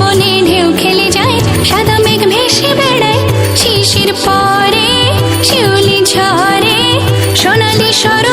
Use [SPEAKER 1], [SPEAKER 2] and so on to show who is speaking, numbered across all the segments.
[SPEAKER 1] মনে ঢেউ খেলে যায় সাদা মেঘ ভেসে বেড়ায় শিশির পরে শিউলি ঝরে সোনালি সরো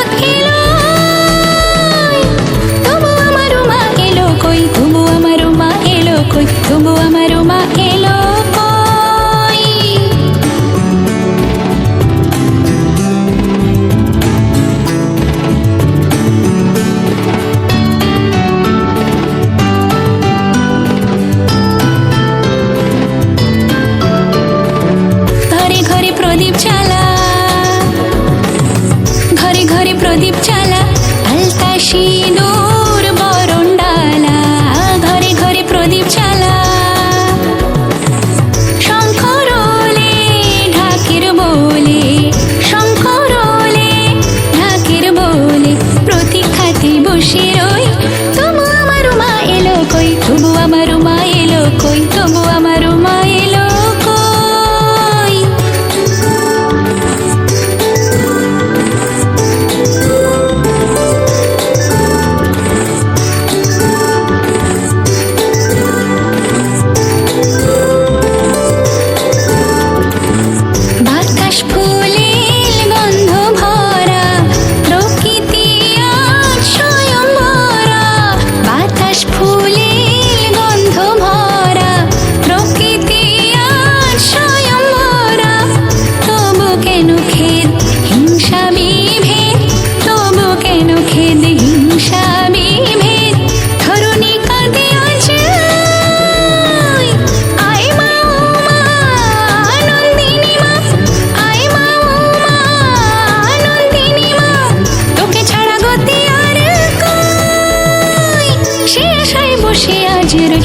[SPEAKER 1] 지를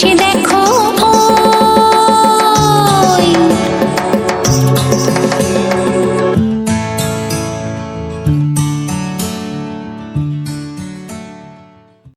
[SPEAKER 1] she there?